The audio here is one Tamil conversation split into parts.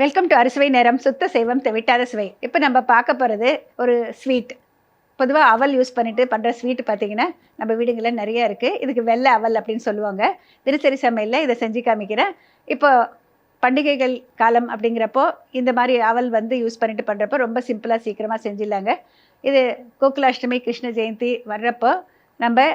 வெல்கம் டு அறுசுவை நேரம் சுத்த செய்வம் தெவிட்டாத சுவை. இப்போ நம்ம பார்க்க போகிறது ஒரு ஸ்வீட் பொதுவாக அவல் யூஸ் பண்ணிட்டு பண்ணுற ஸ்வீட் பார்த்தீங்கன்னா நம்ம வீடுங்களில் நிறைய இருக்குது இதுக்கு வெள்ளை அவல் அப்படின்னு சொல்லுவாங்க. தினசரி சமையலில் இதை செஞ்சு காமிக்கிறேன். இப்போ பண்டிகைகள் காலம் அப்படிங்கிறப்போ இந்த மாதிரி அவல் வந்து யூஸ் பண்ணிட்டு பண்ணுறப்போ ரொம்ப சிம்பிளாக சீக்கிரமாக செஞ்சிடலாங்க. இது கோகுலாஷ்டமி கிருஷ்ண ஜெயந்தி வர்றப்போ நம்ம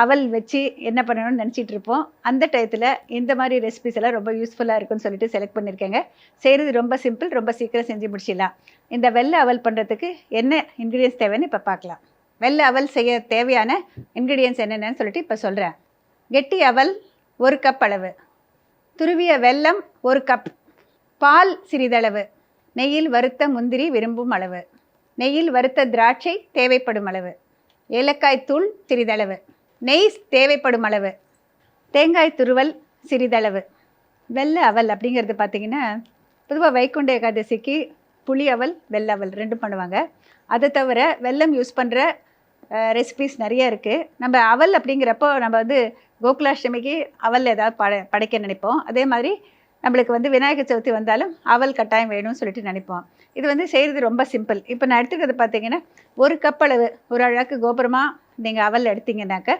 அவல் வச்சு என்ன பண்ணணும்னு நினச்சிட்டு இருப்போம் அந்த டயத்தில் இந்த மாதிரி ரெசிபிஸ் எல்லாம் ரொம்ப யூஸ்ஃபுல்லாக இருக்குன்னு சொல்லிட்டு செலக்ட் பண்ணியிருக்கேங்க செய்கிறது ரொம்ப சிம்பிள் ரொம்ப சீக்கிரம் செஞ்சு முடிச்சிடலாம். இந்த வெள்ளை அவல் பண்ணுறதுக்கு என்ன இன்க்ரீடியன்ஸ் தேவைன்னு இப்போ பார்க்கலாம். வெள்ளை அவல் செய்ய தேவையான இன்க்ரீடியன்ஸ் என்னென்னு சொல்லிட்டு இப்போ சொல்கிறேன் கெட்டி அவல் ஒரு கப் அளவு. துருவிய வெல்லம் ஒரு கப் பால் சிறிதளவு. நெய்யில் வறுத்த முந்திரி விரும்பும் அளவு. நெய்யில் வறுத்த திராட்சை தேவைப்படும் அளவு. ஏலக்காய் தூள் சிறிதளவு. நெய் தேவைப்படும் அளவு. தேங்காய் துருவல் சிறிதளவு. வெள்ளை அவல் அப்படிங்கிறது பார்த்திங்கன்னா பொதுவாக வைகுண்ட ஏகாதசிக்கு புளி அவல் வெள்ளை அவல் ரெண்டும் பண்ணுவாங்க. அதை தவிர வெல்லம் யூஸ் பண்ணுற ரெசிபிஸ் நிறைய இருக்குது நம்ம அவல் அப்படிங்கிறப்போ நம்ம வந்து கோகுலாஷ்டமிக்கு அவல் ஏதாவது பட படைக்க நினைப்போம். அதே மாதிரி நம்மளுக்கு வந்து விநாயகர் சதுர்த்தி வந்தாலும் அவல் கட்டாயம் வேணும்னு சொல்லிட்டு நினைப்போம். இது வந்து செய்கிறது ரொம்ப சிம்பிள் இப்போ நான் எடுத்துக்கிறது பார்த்தீங்கன்னா ஒரு கப் அளவு ஒரு அழகு கோபுரமாக நீங்கள் அவல் எடுத்தீங்கன்னாக்க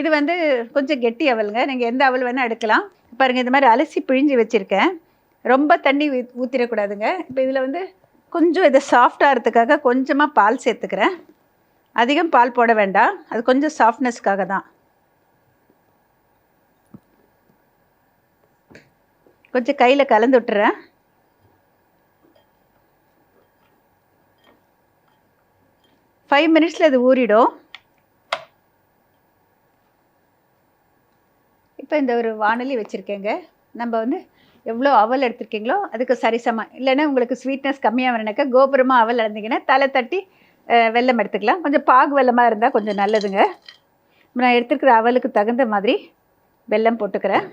இது வந்து கொஞ்சம் கெட்டி அவலுங்க. நீங்கள் எந்த அவல் வேணால் எடுக்கலாம். பாருங்கள் இந்த மாதிரி அலசி பிழிஞ்சு வச்சுருக்கேன். ரொம்ப தண்ணி ஊற்றிடக்கூடாதுங்க இப்போ இதில் வந்து கொஞ்சம் இதை சாஃப்டாகிறதுக்காக கொஞ்சமாக பால் சேர்த்துக்கிறேன். அதிகம் பால் போட வேண்டாம். அது கொஞ்சம் சாஃப்ட்னஸ்க்காக தான். கொஞ்சம் கையில் கலந்து விட்டுறேன். ஃபைவ் மினிட்ஸில் இது ஊறிடும். இப்போ இந்த ஒரு வானொலி வச்சுருக்கேங்க. நம்ம வந்து எவ்வளோ அவல் எடுத்திருக்கீங்களோ அதுக்கு சரிசமம். இல்லைன்னா உங்களுக்கு ஸ்வீட்னஸ் கம்மியாக வேணுனாக்கா கோபுரமாக அவல் இருந்தீங்கன்னா தலை தட்டி வெள்ளம் வெல்லம் எடுத்துக்கலாம். கொஞ்சம் பாகு வெள்ளமாக இருந்தால் கொஞ்சம் நல்லதுங்க. நான் எடுத்துருக்கிற அவலுக்கு தகுந்த மாதிரி வெல்லம் போட்டுக்கிறேன்.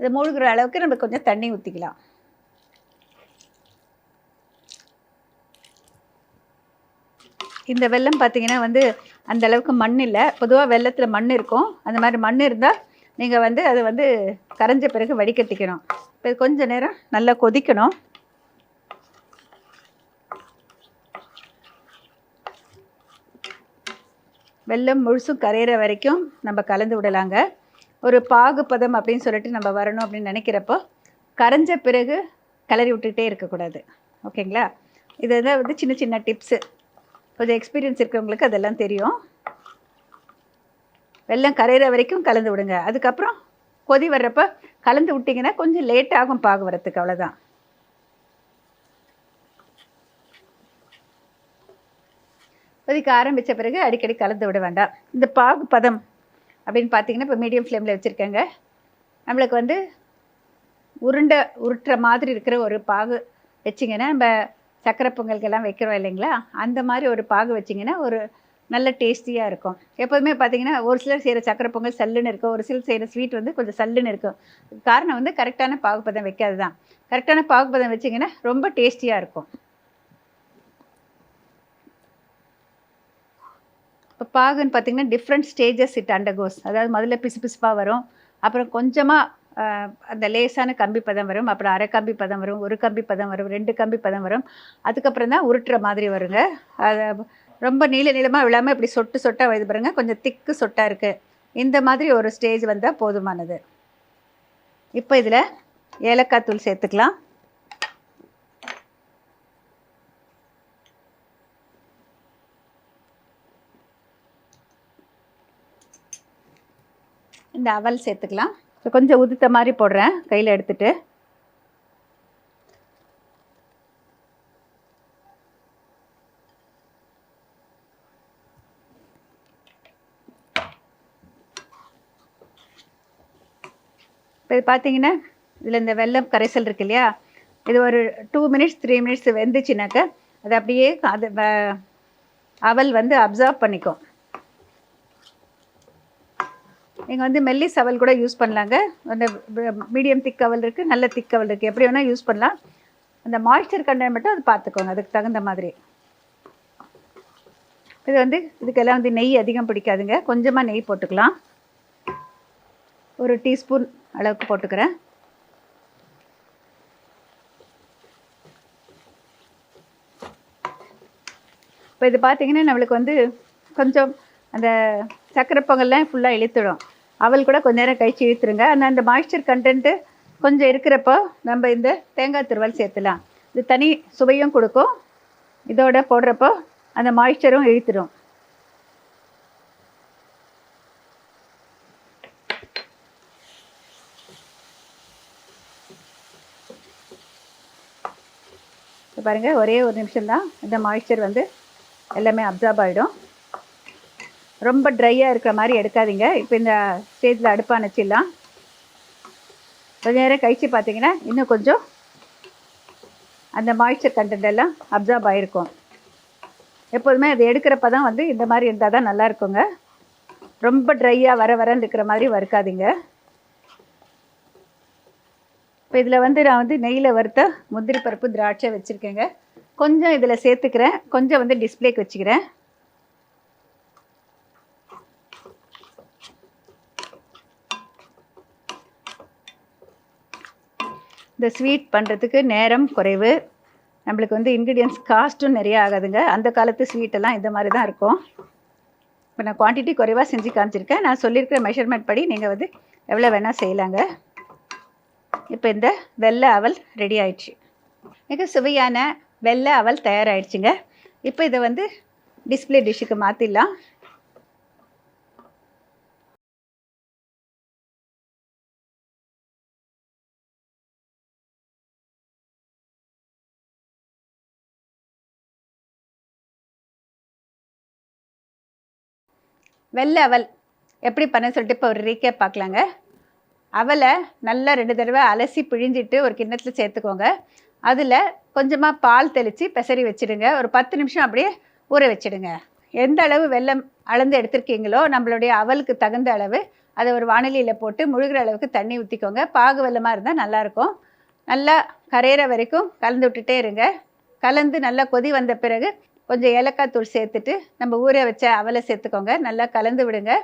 இது மூழ்கிற அளவுக்கு நம்ம கொஞ்சம் தண்ணி ஊற்றிக்கலாம் இந்த வெல்லம் பார்த்தீங்கன்னா வந்து அந்த அளவுக்கு மண் இல்லை. பொதுவாக வெள்ளத்தில் மண் இருக்கும். அந்த மாதிரி மண் இருந்தால் நீங்கள் வந்து அதை வந்து கரைஞ்ச பிறகு வடிகட்டிக்கணும். இப்போ கொஞ்சம் நேரம் நல்லா கொதிக்கணும். வெள்ளம் முழுசும் கரையிற வரைக்கும் நம்ம கலந்து விடலாங்க. ஒரு பாகுபதம் அப்படின்னு சொல்லிட்டு நம்ம வரணும் அப்படின்னு நினைக்கிறப்போ கரைஞ்ச பிறகு கிளறி விட்டுக்கிட்டே இருக்கக்கூடாது. ஓகேங்களா? இது தான் வந்து சின்ன சின்ன டிப்ஸு கொஞ்சம் எக்ஸ்பீரியன்ஸ் இருக்கிறவங்களுக்கு அதெல்லாம் தெரியும். வெள்ளம் கரையிற வரைக்கும் கலந்து விடுங்க. அதுக்கப்புறம் கொதி வர்றப்ப கலந்து விட்டிங்கன்னா கொஞ்சம் லேட் ஆகும் பாகு வரத்துக்கு அவ்வளோதான் கொதிக்க ஆரம்பித்த பிறகு அடிக்கடி கலந்து விட வேண்டாம். இந்த பாகு பதம் அப்படின்னு பார்த்தீங்கன்னா இப்போ மீடியம் ஃப்ளேமில் வச்சுருக்கேங்க. நம்மளுக்கு வந்து உருண்டை உருட்டுற மாதிரி இருக்கிற ஒரு பாகு வச்சிங்கன்னா நம்ம சக்கரை பொங்கலுக்கெல்லாம் வைக்கிறோம் இல்லைங்களா? அந்த மாதிரி ஒரு பாகு வச்சிங்கன்னா ஒரு நல்ல டேஸ்டியாக இருக்கும். எப்போதுமே பார்த்தீங்கன்னா ஒரு சிலர் செய்கிற சக்கரை பொங்கல் சல்லுன்னு இருக்கும். ஒரு சிலர் செய்கிற ஸ்வீட் வந்து கொஞ்சம் சல்லுன்னு இருக்கும். காரணம் வந்து கரெக்டான பாகுபதம் வைக்காது தான் கரெக்டான பாகுபதம் வச்சிங்கன்னா ரொம்ப டேஸ்டியாக இருக்கும். இப்போ பாகுன்னு பார்த்தீங்கன்னா டிஃப்ரெண்ட் ஸ்டேஜஸ் இட் அண்டர்கோஸ் அதாவது முதல்ல பிசு பிசுப்பாக வரும். அப்புறம் கொஞ்சமாக அந்த லேசான கம்பி பதம் வரும். அப்புறம் அரை கம்பி பதம் வரும். ஒரு கம்பி பதம் வரும். ரெண்டு கம்பி பதம் வரும். அதுக்கப்புறம் தான் உருட்டுற மாதிரி வருங்க. அதை ரொம்ப நீள நீளமாக விழாமல் இப்படி சொட்டு சொட்டாக வருது பாருங்கள் கொஞ்சம் திக்கு சொட்டாக இருக்குது இந்த மாதிரி ஒரு ஸ்டேஜ் வந்தால் போதுமானது. இப்போ இதில் ஏலக்காய் தூள் சேர்த்துக்கலாம். இந்த அவல் சேர்த்துக்கலாம். இப்போ கொஞ்சம் உதுத்த மாதிரி போடுறேன். கையில் எடுத்துகிட்டு இப்போ இது பார்த்தீங்கன்னா இதில் இந்த வெல்லம் கரைசல் இருக்கு இல்லையா? இது ஒரு டூ மினிட்ஸ் த்ரீ மினிட்ஸ் வெந்துச்சுனாக்க அது அப்படியே அது வ- அவல் வந்து அப்சர்வ் பண்ணிக்கும். நீங்கள் வந்து மெல்லிஸ் அவல் கூட யூஸ் பண்ணலாங்க. அந்த மீடியம் திக் அவல் இருக்குது நல்ல திக் அவல் இருக்குது எப்படி வேணால் யூஸ் பண்ணலாம். அந்த மாய்ஸ்சர் கண்டென்ட் மட்டும் அது பார்த்துக்கோங்க அதுக்கு தகுந்த மாதிரி. இது வந்து இதுக்கெல்லாம் வந்து நெய் அதிகம் பிடிக்காதுங்க. கொஞ்சமாக நெய் போட்டுக்கலாம். ஒரு டீஸ்பூன் அளவுக்கு போட்டுக்கிறேன். இப்போ இது பார்த்தீங்கன்னா நம்மளுக்கு வந்து கொஞ்சம் அந்த சக்கரை பொங்கல்லாம் ஃபுல்லாக இழுத்துடும். அவள் கூட கொஞ்சம் நேரம் கழிச்சு இழுத்துருங்க. ஆனால் அந்த மாய்ஸ்சர் கண்டென்ட்டு கொஞ்சம் இருக்கிறப்போ நம்ம இந்த தேங்காய் துருவல் சேர்த்துலாம். இது தனி சுவையும் கொடுக்கும். இதோட போடுறப்போ அந்த மாய்ஸ்சரும் இழுத்துடும் இப்போ பாருங்கள் ஒரே ஒரு நிமிஷம்தான் இந்த மாய்ஸ்சர் வந்து எல்லாமே அப்சார்ப் ஆகிடும் ரொம்ப ட்ரையாக இருக்கிற மாதிரி எடுக்காதீங்க. இப்போ இந்த ஸ்டேஜில் அடுப்பு அணைச்சிடலாம் கொஞ்ச நேரம் கழித்து பார்த்தீங்கன்னா இன்னும் கொஞ்சம் அந்த மாய்ஸ்சர் கண்டென்ட் எல்லாம் அப்சார்ப் ஆகிருக்கும் எப்போதுமே அது எடுக்கிறப்ப தான் வந்து இந்த மாதிரி இருந்தால் தான் நல்லா இருக்குங்க. ரொம்ப ட்ரையாக வர வரன்னு இருக்கிற மாதிரி வறுக்காதீங்க. இப்போ இதில் வந்து நான் வந்து நெய்யில் வறுத்த முந்திரி பருப்பு திராட்சை வச்சுருக்கேங்க. கொஞ்சம் இதில் சேர்த்துக்கிறேன். கொஞ்சம் வந்து டிஸ்பிளேக்கு வச்சுக்கிறேன். இந்த ஸ்வீட் பண்ணுறதுக்கு நேரம் குறைவு. நம்மளுக்கு வந்து இன்க்ரீடியன்ஸ் காஸ்ட்டும் நிறைய ஆகாதுங்க. அந்த காலத்து ஸ்வீட்டெல்லாம் இந்த மாதிரி தான் இருக்கும். இப்போ நான் குவான்டிட்டி குறைவாக செஞ்சு காமிச்சிருக்கேன். நான் சொல்லியிருக்கிற மெஷர்மெண்ட் படி நீங்கள் வந்து எவ்வளோ வேணால் செய்யலாங்க. இப்போ இந்த வெள்ளை அவல் ரெடி ஆயிடுச்சு. மிக சுவையான வெள்ளை அவல் தயாராகிடுச்சுங்க இப்போ இதை வந்து டிஸ்பிளே டிஷ்ஷுக்கு மாற்றிடலாம் வெள்ளை அவல் எப்படி பண்ண சொல்லிட்டு இப்போ ஒரு ரீக்கேப் பார்க்கலாங்க. அவலை நல்லா ரெண்டு தடவை அலசி பிழிஞ்சிட்டு ஒரு கிண்ணத்தில் சேர்த்துக்கோங்க. அதில் கொஞ்சமாக பால் தெளித்து பெசரி வச்சுடுங்க. ஒரு பத்து நிமிஷம் அப்படியே ஊற வச்சிடுங்க. எந்த அளவு வெள்ளம் அளந்து எடுத்திருக்கீங்களோ நம்மளுடைய அவலுக்கு தகுந்த அளவு அதை ஒரு வானிலையில் போட்டு முழுகிற அளவுக்கு தண்ணி ஊற்றிக்கோங்க பாகு வெள்ளமாக இருந்தால் நல்லாயிருக்கும். நல்லா கரையிற வரைக்கும் கலந்து விட்டுட்டே இருங்க. கலந்து நல்லா கொதி வந்த பிறகு கொஞ்சம் ஏலக்காய் தூள் சேர்த்துட்டு நம்ம ஊற வச்ச அவலை சேர்த்துக்கோங்க. நல்லா கலந்து விடுங்க.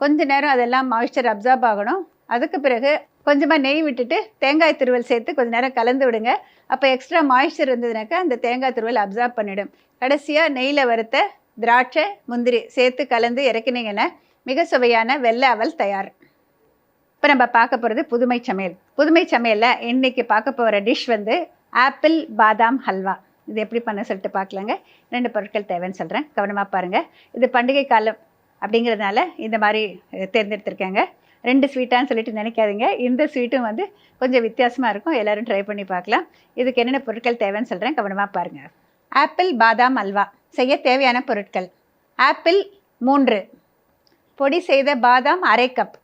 கொஞ்ச நேரம் அதெல்லாம் மாய்ஸ்சர் அப்சார்ப் ஆகணும். அதுக்கு பிறகு கொஞ்சமாக நெய் விட்டுட்டு தேங்காய் துருவல் சேர்த்து கொஞ்சம் நேரம் கலந்து விடுங்க. அப்போ எக்ஸ்ட்ரா மாய்ஸ்சர் இருந்ததுனாக்கா அந்த தேங்காய் துருவல் அப்சார்ப் பண்ணிடும். கடைசியாக நெய்யில் வறுத்த திராட்சை முந்திரி சேர்த்து கலந்து இறக்கினீங்கன்னா மிக சுவையான வெள்ளை அவல் தயார். இப்போ நம்ம பார்க்க போகிறது புதுமை சமையல். புதுமை சமையலில் இன்றைக்கி பார்க்க போகிற டிஷ் வந்து ஆப்பிள் பாதாம் ஹல்வா. இது எப்படி பண்ண சொல்லிட்டு பார்க்கலாங்க. ரெண்டு பொருட்கள் தேவைன்னு சொல்கிறேன் கவனமாக பாருங்கள் இது பண்டிகை காலம் அப்படிங்கிறதுனால இந்த மாதிரி தேர்ந்தெடுத்திருக்கேங்க. ரெண்டு ஸ்வீட்டான்னு சொல்லிட்டு நினைக்காதீங்க. இந்த ஸ்வீட்டும் வந்து கொஞ்சம் வித்தியாசமாக இருக்கும். எல்லோரும் ட்ரை பண்ணி பார்க்கலாம். இதுக்கு என்னென்ன பொருட்கள் தேவைன்னு சொல்கிறேன் கவனமாக பாருங்கள் ஆப்பிள் பாதாம் அல்வா. செய்ய தேவையான பொருட்கள். ஆப்பிள் மூன்று. பொடி செய்த பாதாம் அரை கப்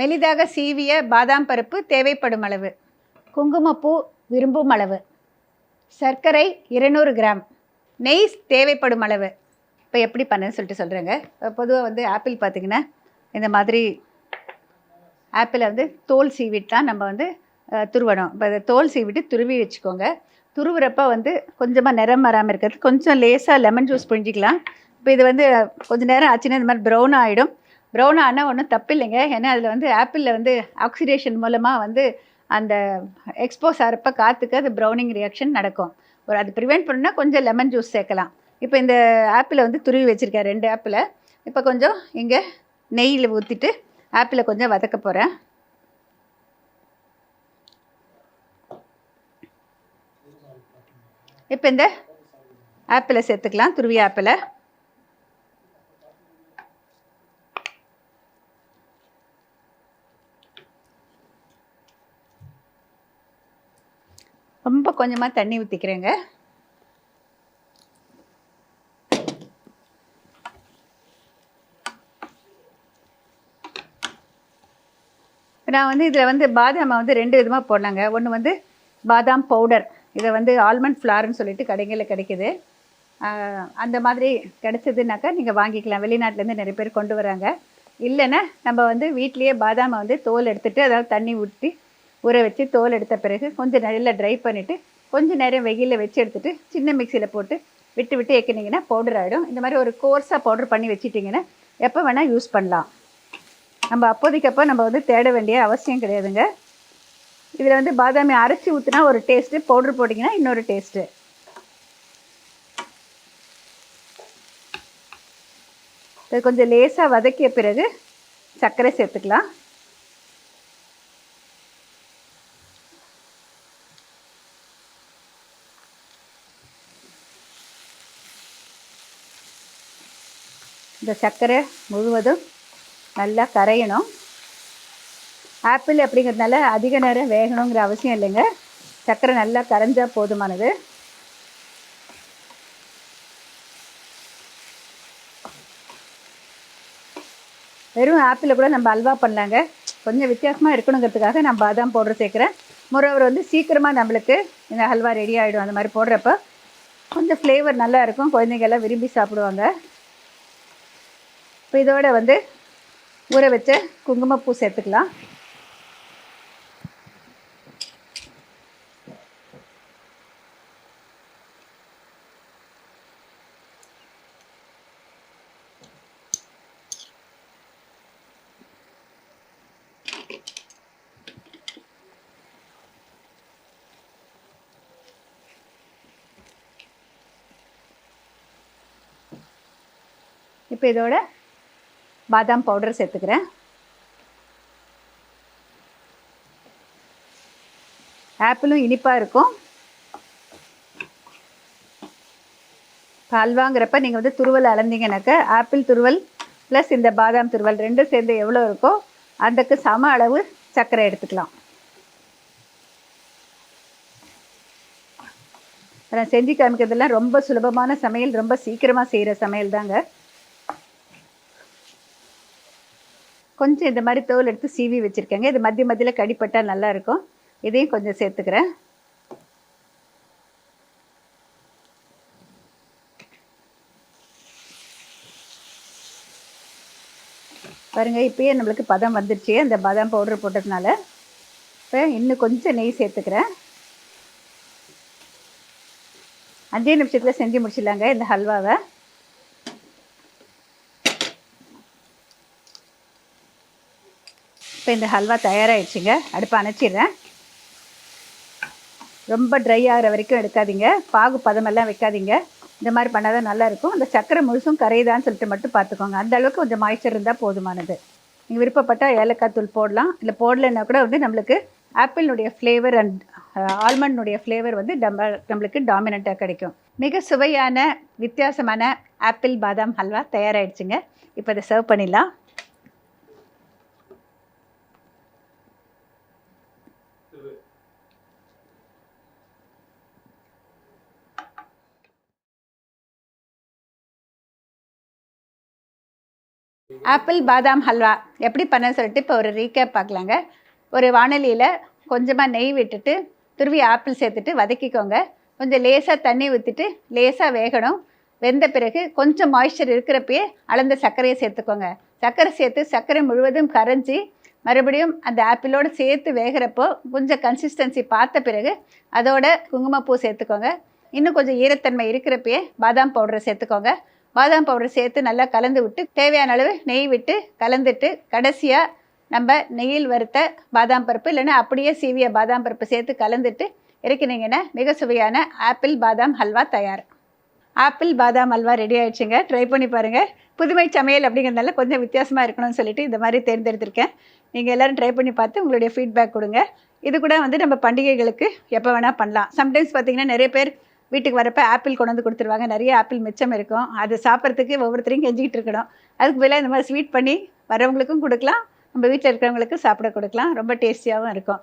மெலிதாக சீவிய பாதாம் பருப்பு தேவைப்படும் அளவு. குங்குமப்பூ விரும்பும் அளவு. சர்க்கரை இருநூறு கிராம். நெய் தேவைப்படும் அளவு. இப்போ எப்படி பண்ணுன்னு சொல்லிட்டு சொல்கிறேங்க பொதுவாக வந்து ஆப்பிள் பார்த்திங்கன்னா இந்த மாதிரி ஆப்பிளை வந்து தோல் சீவிட்டு தான் நம்ம வந்து துருவணும். இப்போ அதை தோல் சீவிட்டு துருவி வச்சுக்கோங்க. துருவுறப்ப வந்து கொஞ்சமாக நிறம் வராமல் இருக்கிறது. கொஞ்சம் லேசாக லெமன் ஜூஸ் புழிஞ்சிக்கலாம். இப்போ இது வந்து கொஞ்சம் நேரம் ஆச்சுன்னா இந்த மாதிரி ப்ரௌன் ஆகிடும் ப்ரௌன் ஆனால் ஒன்றும் தப்பு இல்லைங்க ஏன்னா அதில் வந்து ஆப்பிளில் வந்து ஆக்சிடேஷன் மூலமாக வந்து அந்த எக்ஸ்போஸ் ஆகிறப்ப காற்றுக்கு அது ப்ரௌனிங் ரியாக்ஷன் நடக்கும். ஒரு அது ப்ரிவெண்ட் பண்ணுன்னா கொஞ்சம் லெமன் ஜூஸ் சேர்க்கலாம். இப்போ இந்த ஆப்பிளை வந்து துருவி வச்சுருக்கேன் ரெண்டு ஆப்பிளை. இப்போ கொஞ்சம் இங்கே நெய்யில் ஊற்றிட்டு ஆப்பிளை கொஞ்சம் வதக்க போகிறேன் இப்போ இந்த ஆப்பிளை சேர்த்துக்கலாம் துருவி ஆப்பிளை. ரொம்ப கொஞ்சமாக தண்ணி ஊற்றிக்கிறேங்க நான் வந்து இதில் வந்து பாதாமை வந்து ரெண்டு விதமாக போடலாங்க. ஒன்று வந்து பாதாம் பவுடர். இதை வந்து ஆல்மண்ட் ஃப்ளார்னு சொல்லிட்டு கடைகளில் கிடைக்குது. அந்த மாதிரி கிடச்சதுனாக்கா நீங்கள் வாங்கிக்கலாம். வெளிநாட்டிலேருந்து நிறைய பேர் கொண்டு வராங்க. இல்லைன்னா நம்ம வந்து வீட்லேயே பாதாமை வந்து தோல் எடுத்துகிட்டு அதாவது தண்ணி ஊற்றி ஊற வச்சு தோல் எடுத்த பிறகு கொஞ்சம் நல்லா ட்ரை பண்ணிவிட்டு கொஞ்சம் நேரம் வெயிலில் வச்சு எடுத்துகிட்டு சின்ன மிக்சியில் போட்டு விட்டு விட்டு ஏக்கினீங்கன்னா பவுடர் ஆகிடும் இந்த மாதிரி ஒரு கோர்ஸாக பவுடர் பண்ணி வச்சுட்டிங்கன்னா எப்போ வேணால் யூஸ் பண்ணலாம். நம்ம அப்போதைக்கப்போ நம்ம வந்து தேட வேண்டிய அவசியம் கிடையாதுங்க. இதில் வந்து பாதாமி அரைச்சி ஊற்றினா ஒரு டேஸ்ட்டு பவுடர் போட்டிங்கன்னா இன்னொரு டேஸ்ட்டு இது கொஞ்சம் லேசாக வதக்கிய பிறகு சர்க்கரை சேர்த்துக்கலாம். இந்த சர்க்கரை முழுவதும் நல்லா கரையணும். ஆப்பிள் அப்படிங்கிறதுனால அதிக நேரம் வேகணுங்கிற அவசியம் இல்லைங்க. சர்க்கரை நல்லா கரைஞ்சால் போதுமானது. வெறும் ஆப்பிளில் கூட நம்ம அல்வா பண்ணலாங்க. கொஞ்சம் வித்தியாசமாக இருக்கணுங்கிறதுக்காக நான் பாதாம் பவுடர் சேர்க்குறேன். முறவர் வந்து சீக்கிரமாக நம்மளுக்கு இந்த ஹல்வா ரெடி ஆகிடும் அந்த மாதிரி போடுறப்ப. கொஞ்சம் ஃப்ளேவர் நல்லா இருக்கும். குழந்தைங்க எல்லாம் விரும்பி சாப்பிடுவாங்க. இப்போ இதோட வந்து ஊற வச்ச குங்குமப்பூ சேர்த்துக்கலாம். இப்போ இதோட பாதாம் பவுடர் சேர்த்துக்கிறேன். ஆப்பிளும் இனிப்பாக இருக்கும். இப்போ அல்வாங்கிறப்ப நீங்கள் வந்து துருவல் அளந்தீங்கன்னாக்க ஆப்பிள் துருவல் ப்ளஸ் இந்த பாதாம் துருவல் ரெண்டும் சேர்ந்து எவ்வளோ இருக்கோ அதுக்கு சம அளவு சர்க்கரை எடுத்துக்கலாம். நான் செஞ்சு காமிக்கிறதுலாம் ரொம்ப சுலபமான சமையல் ரொம்ப சீக்கிரமாக செய்கிற சமையல் தாங்க. கொஞ்சம் இந்த மாதிரி தோல் எடுத்து சீவி வச்சுருக்கேங்க. இது மத்திய மத்தியில் கடிப்பட்டால் நல்லாயிருக்கும். இதையும் கொஞ்சம் சேர்த்துக்கிறேன். பாருங்க இப்போயே நம்மளுக்கு பதம் வந்துருச்சு. அந்த பாதாம் பவுடர் போட்டதுனால இப்போ இன்னும் கொஞ்சம் நெய் சேர்த்துக்கிறேன். அஞ்சே நிமிஷத்தில் செஞ்சு முடிச்சிடலாங்க இந்த ஹல்வாவை. இப்போ இந்த ஹல்வா தயாராகிடுச்சுங்க அடுப்பை அணைச்சிடுறேன். ரொம்ப ட்ரை ஆகிற வரைக்கும் எடுக்காதீங்க. பாகு பதமெல்லாம் வைக்காதீங்க. இந்த மாதிரி பண்ணால் தான் நல்லாயிருக்கும் அந்த சக்கரை முழுசும் கரையுதான்னு சொல்லிட்டு மட்டும் பார்த்துக்கோங்க. அந்த அளவுக்கு கொஞ்சம் மாய்ச்சர் இருந்தால் போதுமானது. நீங்கள் விருப்பப்பட்டால் ஏலக்காய் தூள் போடலாம். இல்லை போடலைன்னா கூட வந்து நம்மளுக்கு ஆப்பிளினுடைய ஃப்ளேவர் அண்ட் ஆல்மண்ட்னுடைய ஃப்ளேவர் வந்து நம்ம நம்மளுக்கு டாமினண்ட்டாக கிடைக்கும். மிக சுவையான வித்தியாசமான ஆப்பிள் பாதாம் ஹல்வா தயாராகிடுச்சுங்க இப்போ இதை சர்வ் பண்ணிடலாம். ஆப்பிள் பாதாம் ஹல்வா. எப்படி பண்ண சொல்லிட்டு இப்போ ஒரு ரீகேப் பார்க்கலாங்க. ஒரு வானொலியில் கொஞ்சமாக நெய் விட்டுட்டு துருவி ஆப்பிள் சேர்த்துட்டு வதக்கிக்கோங்க. கொஞ்சம் லேசாக தண்ணி ஊற்றிட்டு லேசாக வேகணும். வெந்த பிறகு கொஞ்சம் மாய்ஸ்சர் இருக்கிறப்பயே அளந்த சர்க்கரையை சேர்த்துக்கோங்க. சர்க்கரை சேர்த்து சர்க்கரை முழுவதும் கரைஞ்சி மறுபடியும் அந்த ஆப்பிளோடு சேர்த்து வேகிறப்போ கொஞ்சம் கன்சிஸ்டன்சி பார்த்த பிறகு அதோட குங்குமப்பூ சேர்த்துக்கோங்க. இன்னும் கொஞ்சம் ஈரத்தன்மை இருக்கிறப்பயே பாதாம் பவுடரை சேர்த்துக்கோங்க. பாதாம் பவுடர் சேர்த்து நல்லா கலந்து விட்டு தேவையான அளவு நெய் விட்டு கலந்துட்டு கடைசியாக நம்ம நெய்யில் வறுத்த பாதாம் பருப்பு இல்லைன்னா அப்படியே சீவிய பாதாம் பருப்பு சேர்த்து கலந்துட்டு இறக்கினீங்கன்னா மிக சுவையான ஆப்பிள் பாதாம் ஹல்வா தயார். ஆப்பிள் பாதாம் அல்வா ரெடி ஆகிடுச்சுங்க ட்ரை பண்ணி பாருங்கள் புதுமை சமையல் அப்படிங்கிறதுனால கொஞ்சம் வித்தியாசமாக இருக்கணும்னு சொல்லிட்டு இந்த மாதிரி தேர்ந்தெடுத்திருக்கேன். நீங்கள் எல்லோரும் ட்ரை பண்ணி பார்த்து உங்களுடைய ஃபீட்பேக் கொடுங்க. இது கூட வந்து நம்ம பண்டிகைகளுக்கு எப்போ வேணால் பண்ணலாம். சம்டைம்ஸ் பார்த்திங்கன்னா நிறைய பேர் வீட்டுக்கு வரப்போ ஆப்பிள் கொண்டு வந்து கொடுத்துருவாங்க. நிறைய ஆப்பிள் மிச்சம் இருக்கும். அது சாப்பிட்றதுக்கு ஒவ்வொருத்தரையும் கெஞ்சிக்கிட்டு இருக்கணும். அதுக்கு பதிலாக இந்த மாதிரி ஸ்வீட் பண்ணி வரவங்களுக்கும் கொடுக்கலாம். நம்ம வீட்டில் இருக்கிறவங்களுக்கு சாப்பிட கொடுக்கலாம். ரொம்ப டேஸ்டியாகவும் இருக்கும்.